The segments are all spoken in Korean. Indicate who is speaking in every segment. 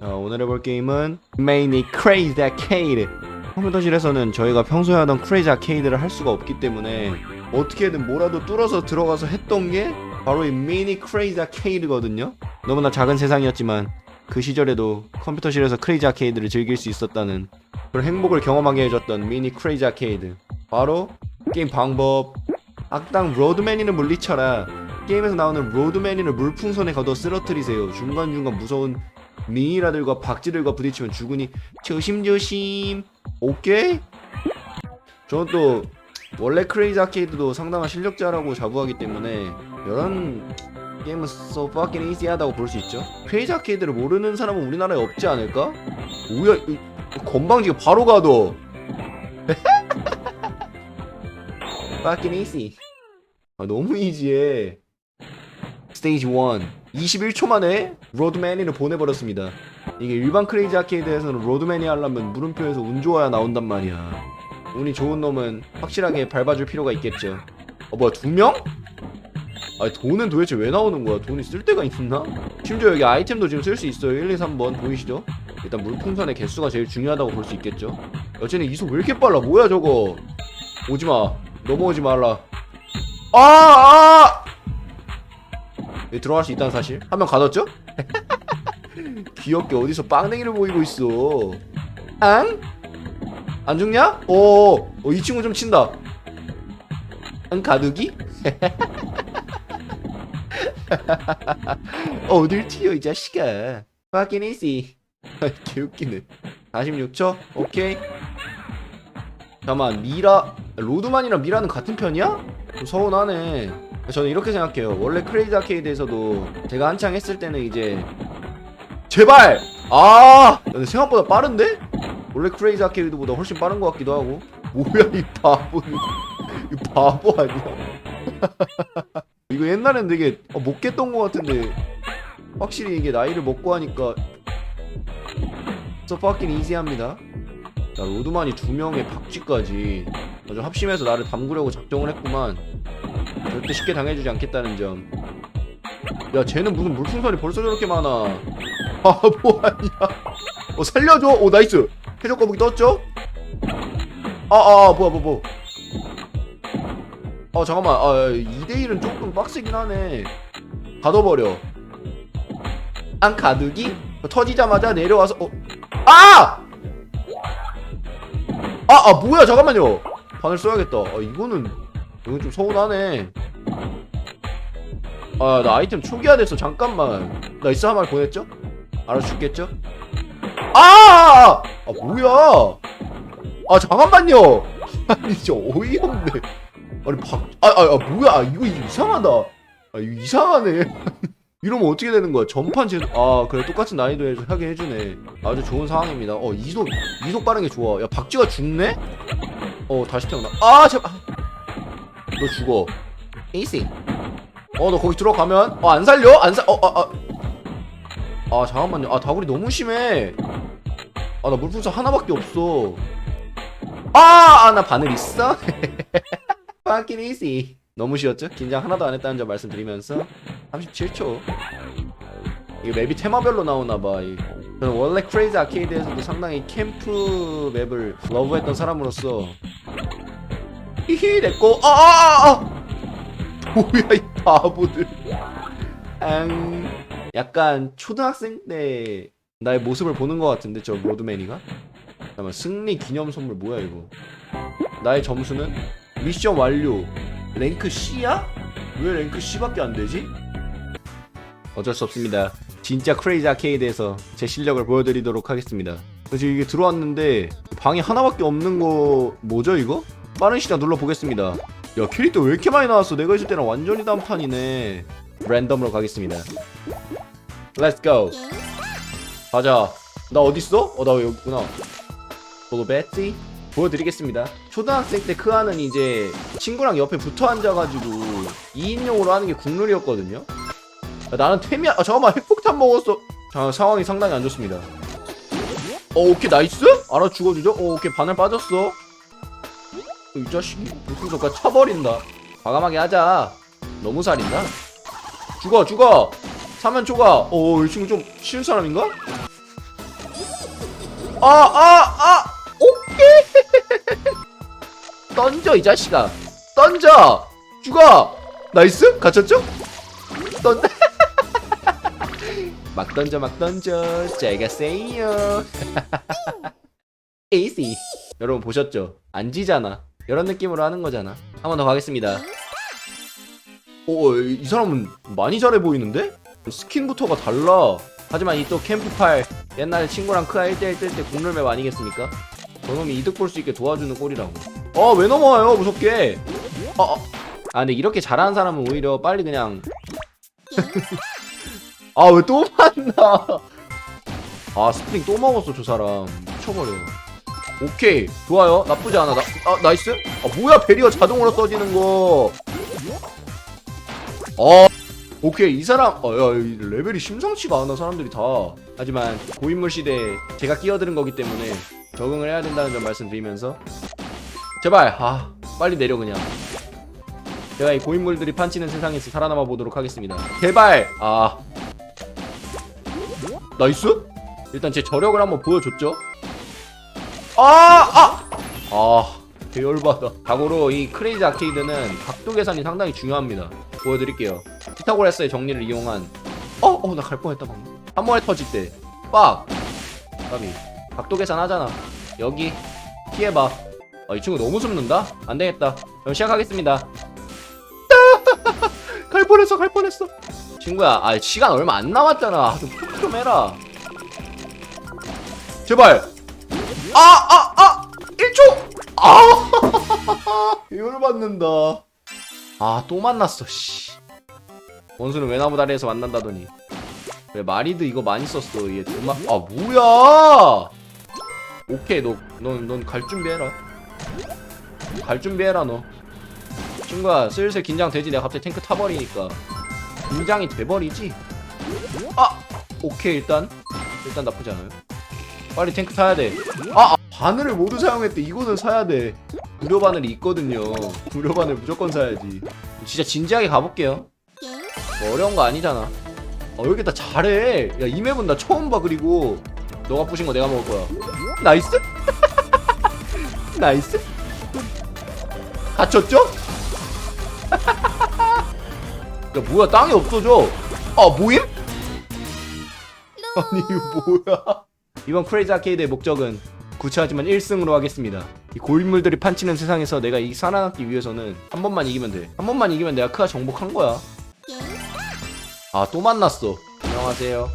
Speaker 1: 자, 오늘 해볼 게임은 Many Crazy Arcade. 컴퓨터실에서는 저희가 평소에 하던 크레이지 아케이드를 할 수가 없기 때문에 어떻게든 뭐라도 뚫어서 들어가서 했던 게 바로 이 미니 크레이지 아케이드거든요. 너무나 작은 세상이었지만 그 시절에도 컴퓨터실에서 크레이지 아케이드를 즐길 수 있었다는 그런 행복을 경험하게 해줬던 미니 크레이지 아케이드 바로 게임 방법 악당 로드맨이는 물리쳐라. 게임에서 나오는 로드맨이를 물풍선에 걷어 쓰러뜨리세요. 중간중간 무서운 미니라들과 박쥐들과 부딪히면 죽으니 조심조심. 오케이? 저는 또 원래 크레이지 아케이드도 상당한 실력자라고 자부하기 때문에 이런 게임은 so fucking easy하다고 볼 수 있죠. 크레이지 아케이드를 모르는 사람은 우리나라에 없지 않을까? 이- 건방지게 바로 가도 fucking easy. 아, 너무 이지해 스테이지 1 21초 만에 로드맨이를 보내버렸습니다. 이게 일반 크레이지 아케이드에서는 로드맨이 하려면 물음표에서 운 좋아야 나온단 말이야. 운이 좋은 놈은 확실하게 밟아줄 필요가 있겠죠. 어 뭐야 두 명? 아니 돈은 도대체 왜 나오는 거야? 돈이 쓸 데가 있나? 심지어 여기 아이템도 지금 쓸 수 있어요. 1, 2, 3번. 보이시죠? 일단 물풍선의 개수가 제일 중요하다고 볼 수 있겠죠? 여쟤는 이속 왜 이렇게 빨라? 뭐야 저거? 오지마. 넘어오지 말라. 아! 아! 여기 들어갈 수 있다는 사실 한 명 가뒀죠? 귀엽게 어디서 빵댕이를 보이고 있어 앙? 안 죽냐? 오, 어, 이 친구 좀 친다 응 가두기? 어딜 튀어 이 자식아 fucking easy 개웃기네 46초 오케이 잠깐만 미라 로드만이랑 미라는 같은 편이야? 좀 서운하네 저는 이렇게 생각해요. 원래 크레이지 아케이드에서도 제가 한창 했을 때는 이제 제발! 아! 생각보다 빠른데? 원래 크레이지 아케이드보다 훨씬 빠른 것 같기도 하고. 뭐야 이 바보. 이 바보 아니야? 이거 옛날엔 되게 어, 못 깼던 것 같은데. 확실히 이게 나이를 먹고 하니까 so fucking easy합니다. 자 로드만이 두 명의 박쥐까지 아주 합심해서 나를 담그려고 작정을 했구만 절대 쉽게 당해주지 않겠다는 점. 야, 쟤는 무슨 물풍선이 벌써 저렇게 많아. 바보 아니야. 어, 살려줘. 오, 나이스. 해적 거북이 떴죠? 아, 아, 뭐야, 뭐, 뭐. 어, 잠깐만. 아, 2대1은 조금 빡세긴 하네. 가둬버려. 안 가두기? 터지자마자 내려와서, 어. 아! 아, 아, 뭐야, 잠깐만요. 바늘 써야겠다. 아, 이거는, 이건 좀 서운하네. 아, 나 아이템 초기화 됐어. 잠깐만. 나 있어 한말 보냈죠? 알아주겠죠? 아! 아, 뭐야? 아, 잠깐만요. 아니, 진짜 어이없네. 아니, 박, 아, 아, 아 뭐야? 아, 이거 이상하다. 아, 이거 이상하네. 이러면 어떻게 되는 거야? 전판 제, 아, 그래, 똑같은 난이도에서 하게 해주네. 아주 좋은 상황입니다. 어, 이속, 이속 빠른 게 좋아. 야, 박쥐가 죽네? 어, 다시 태어나. 아, 제발. 너 죽어. 에이씨. 어, 너 거기 들어가면 어, 안 살려? 안 살. 어, 아, 아. 아, 잠깐만요. 아, 다구리 너무 심해. 아, 나 물풍선 하나밖에 없어. 아, 아, 나 바늘 있어? fucking. 너무 쉬웠죠? 긴장 하나도 안 했다는 점 말씀드리면서 37초. 이게 맵이 테마별로 나오나봐. 저는 원래 크레이지 아케이드에서도 상당히 캠프 맵을 러브했던 사람으로서 히히 내꺼 아아아 아, 뭐야 이 바보들. 앙 약간 초등학생 때 나의 모습을 보는 것 같은데 저 로드맨이가? 잠깐만 승리 기념 선물 뭐야 이거? 나의 점수는 미션 완료. 랭크 C야? 왜 랭크 C밖에 안 되지? 어쩔 수 없습니다. 진짜 크레이지 아케이드에서 제 실력을 보여드리도록 하겠습니다. 그래서 이게 들어왔는데 방이 하나밖에 없는 거 뭐죠 이거? 빠른 시간 눌러보겠습니다. 야 캐릭터 왜 이렇게 많이 나왔어? 내가 있을 때랑 완전히 단판이네. 랜덤으로 가겠습니다. Let's go. 가자. 나 어딨어? 어 나 여기 있구나. 보고 배지? 보여드리겠습니다. 초등학생 때 크아는 이제 친구랑 옆에 붙어 앉아가지고 2인용으로 하는 게 국룰이었거든요? 야, 나는 태미야 아 잠깐만. 핵폭탄 먹었어. 자 상황이 상당히 안 좋습니다. 어 오케이. 나이스? 알아 죽어주죠? 어 오케이. 바늘 빠졌어 이 자식이 무슨 소까 차버린다 과감하게 하자 너무 살인다 죽어 죽어 사면 초가 어이 친구 좀 쉬운 사람인가? 아, 아, 아! 오케이! 던져, 이 자식아. 던져! 죽어! 나이스? 갇혔죠? 던... 막 던져, 막 던져. 잘 가세요. 에이시. 여러분 보셨죠? 안 지잖아. 이런 느낌으로 하는 거잖아. 한 번 더 가겠습니다. 오, 이 사람은 많이 잘해 보이는데? 스킨부터가 달라. 하지만 이 또 캠프팔 옛날에 친구랑 크아 1대1 뜰 때 공룰맵 아니겠습니까? 저놈이 이득 볼 수 있게 도와주는 꼴이라고. 어, 왜 넘어와요? 무섭게. 어, 어. 아, 근데 이렇게 잘하는 사람은 오히려 빨리 그냥. 아, 왜 또 만나? 아, 스프링 또 먹었어, 저 사람. 미쳐버려. 오케이. 좋아요. 나쁘지 않아. 나, 아, 나이스? 아, 뭐야, 베리어 자동으로 써지는 거. 어, 오케이. 이 사람, 어, 야, 이 레벨이 심상치가 않아, 사람들이 다. 하지만, 고인물 시대에 제가 끼어드는 거기 때문에 적응을 해야 된다는 점 말씀드리면서. 제발, 아, 빨리 내려, 그냥. 제가 이 고인물들이 판치는 세상에서 살아남아 보도록 하겠습니다. 제발! 아. 나이스? 일단 제 저력을 한번 보여줬죠? 아! 아! 아, 개열받아. 자고로 이 크레이지 아케이드는 각도 계산이 상당히 중요합니다. 보여드릴게요. 피타고라스의 정리를 이용한 어? 어, 나 갈 뻔했다 방금. 한 번에 터질 때 빡! 까비. 각도 계산 하잖아. 여기 피해봐. 아, 이 친구 너무 숨는다? 안 되겠다. 그럼 시작하겠습니다. 갈 뻔했어, 갈 뻔했어. 친구야, 아, 시간 얼마 안 남았잖아. 좀 푹 좀 해라. 제발. 아, 아, 아! 1초! 아! 이걸 받는다. 아, 또 만났어, 씨. 원수는 외나무 다리에서 만난다더니. 그래, 마리드 이거 많이 썼어. 얘 정말. 아, 뭐야! 오케이, 너, 넌, 넌 갈 준비해라. 갈 준비해라, 너. 친구야, 슬슬 긴장되지. 내가 갑자기 탱크 타버리니까. 긴장이 돼버리지? 아! 오케이, 일단. 일단 나쁘지 않아요. 빨리 탱크 타야 돼. 아, 아, 바늘을 모두 사용했대. 이거는 사야 돼. 무료 바늘이 있거든요. 무료 바늘 무조건 사야지. 진짜 진지하게 가볼게요. 뭐 어려운 거 아니잖아. 어, 여기 다 잘해. 야, 이 맵은 나 처음 봐. 그리고 너가 부신 거 내가 먹을 거야. 나이스? 나이스? 갇혔죠? 야, 뭐야, 땅이 없어져. 아, 뭐임? 아니, 이거 뭐야? 이번 크레이지 아케이드의 목적은 구차하지만 1승으로 하겠습니다. 이 고인물들이 판치는 세상에서 내가 이 살아남기 위해서는 한 번만 이기면 돼. 한 번만 이기면 내가 크아 정복한 거야. 아, 또 만났어. 안녕하세요.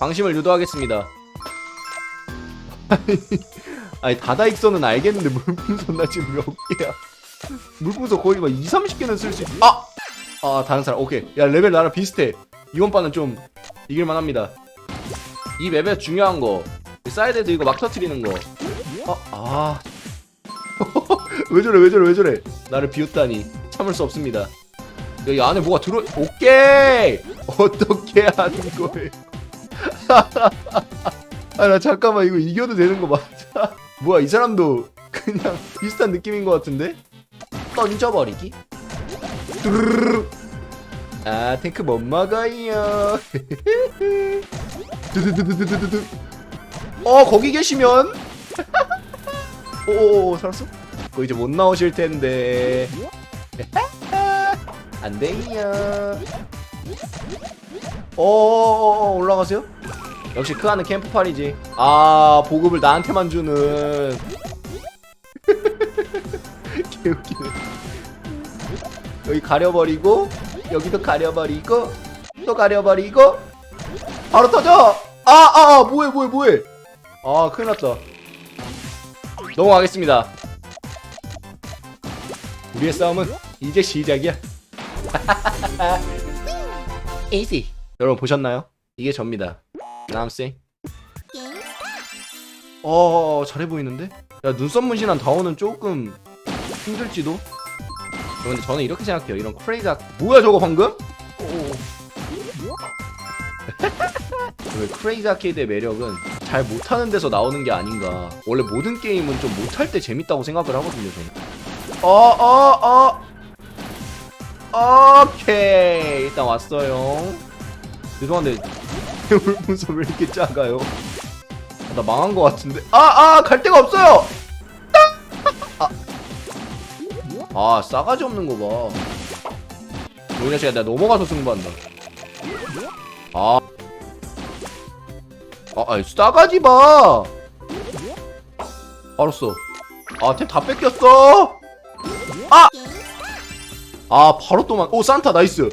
Speaker 1: 방심을 유도하겠습니다. 아니, 다다익선은 알겠는데 물풍선 나 지금 몇 개야? 물풍선 거의 막 2, 30개는 쓸 수 있... 아! 아, 다른 사람. 오케이. 야, 레벨 나랑 비슷해. 이번 판은 좀 이길만 합니다. 이 맵에 중요한 거. 이 사이드에서 이거 막 터트리는 거. 어, 아. 왜 저래, 왜 저래, 왜 저래. 나를 비웃다니. 참을 수 없습니다. 여기 안에 뭐가 들어, 오케이! 어떻게 하는 거예요? 아, 나 잠깐만, 이거 이겨도 되는 거 맞아? 뭐야, 이 사람도 그냥 비슷한 느낌인 것 같은데? 던져버리기? 뚜루루루. 아, 탱크 못 먹어요. 두두두두두두두. 어, 거기 계시면? 오오오, 살았어? 그 이제 못 나오실 텐데. 안 돼요. 어어어 올라가세요? 역시 크하는 캠프팔이지. 아 보급을 나한테만 주는. 개웃기네. 여기 가려버리고 여기도 가려버리고 또 가려버리고 바로 터져. 아 아 아, 뭐해 뭐해 뭐해. 아 큰일 났다. 넘어가겠습니다. 우리의 싸움은 이제 시작이야. easy. 여러분 보셨나요? 이게 접니다. 남생. 어 잘해 보이는데? 야 눈썹 문신한 다오는 조금 힘들지도. 근데 저는 이렇게 생각해요. 이런 크레이지 뭐야 저거 방금? 왜 크레이지 아케이드의 매력은 잘 못하는 데서 나오는 게 아닌가. 원래 모든 게임은 좀 못할 때 재밌다고 생각을 하거든요. 저는. 어어 어. 오케이 일단 왔어요 죄송한데 물문서 왜 이렇게 작아요 나 망한 거 같은데 아아 갈 데가 없어요 아, 아 싸가지 없는 거봐 노인아 씨가 내가 넘어가서 승부한다 아 아, 아이, 싸가지 봐 알았어 아 템 다 뺏겼어 아! 아 바로 또만 오 산타 나이스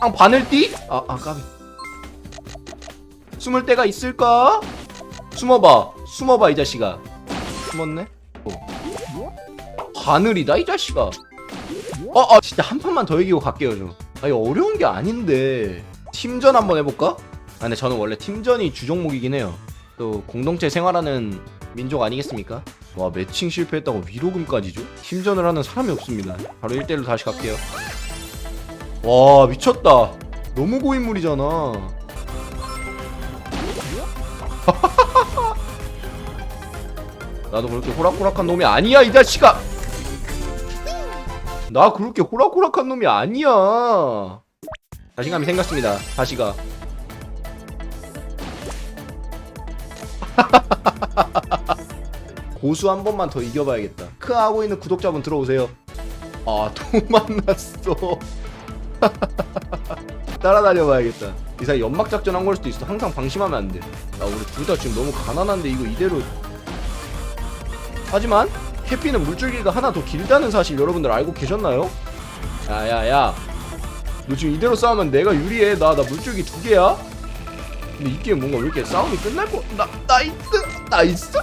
Speaker 1: 아 바늘띠? 아, 아 까비 숨을 데가 있을까? 숨어봐 숨어봐 이 자식아 숨었네? 어. 바늘이다 이 자식아 어, 아 진짜 한 판만 더 이기고 갈게요 좀 아, 이거 어려운 게 아닌데. 팀전 한번 해볼까? 아 근데 저는 원래 팀전이 주종목이긴 해요. 또 공동체 생활하는 민족 아니겠습니까? 와 매칭 실패했다고 위로금까지 줘? 팀전을 하는 사람이 없습니다. 바로 1대1로 다시 갈게요. 와 미쳤다. 너무 고인물이잖아. 나도 그렇게 호락호락한 놈이 아니야 이 자식아 나 그렇게 호락호락한 놈이 아니야. 자신감이 생겼습니다 다시가. 고수 한 번만 더 이겨봐야겠다. 크 하고 있는 구독자분 들어오세요. 아 또 만났어. 따라다녀봐야겠다. 이 사이 연막 작전 한 걸 수도 있어. 항상 방심하면 안돼. 야 우리 둘 다 지금 너무 가난한데 이거 이대로. 하지만 해피는 물줄기가 하나 더 길다는 사실 여러분들 알고 계셨나요? 야야야. 너 지금 이대로 싸우면 내가 유리해. 나 나 물줄기 두 개야? 근데 이 게임 뭔가 왜 이렇게 싸움이 끝날 거 나, 나이스 나이스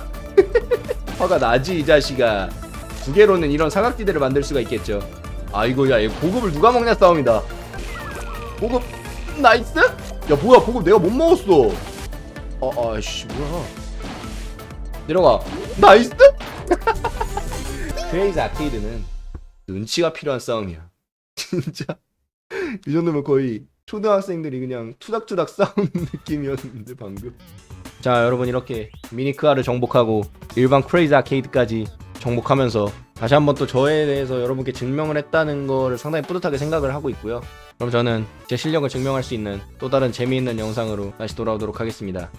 Speaker 1: 화가 나지 이 자식아. 두 개로는 이런 사각지대를 만들 수가 있겠죠. 아 이거 야이 보급을 누가 먹냐 싸움이다. 보급 나이스? 야 뭐야 보급 내가 못 먹었어. 아 아씨 뭐야. 내려가. 나이스? 크레이지 아케이드는 눈치가 필요한 싸움이야. 진짜? 이 정도면 거의 초등학생들이 그냥 투닥투닥 싸우는 느낌이었는데 방금. 자 여러분 이렇게 미니크아를 정복하고 일반 크레이지 아케이드까지 정복하면서 다시 한번 또 저에 대해서 여러분께 증명을 했다는 거를 상당히 뿌듯하게 생각을 하고 있고요. 그럼 저는 제 실력을 증명할 수 있는 또 다른 재미있는 영상으로 다시 돌아오도록 하겠습니다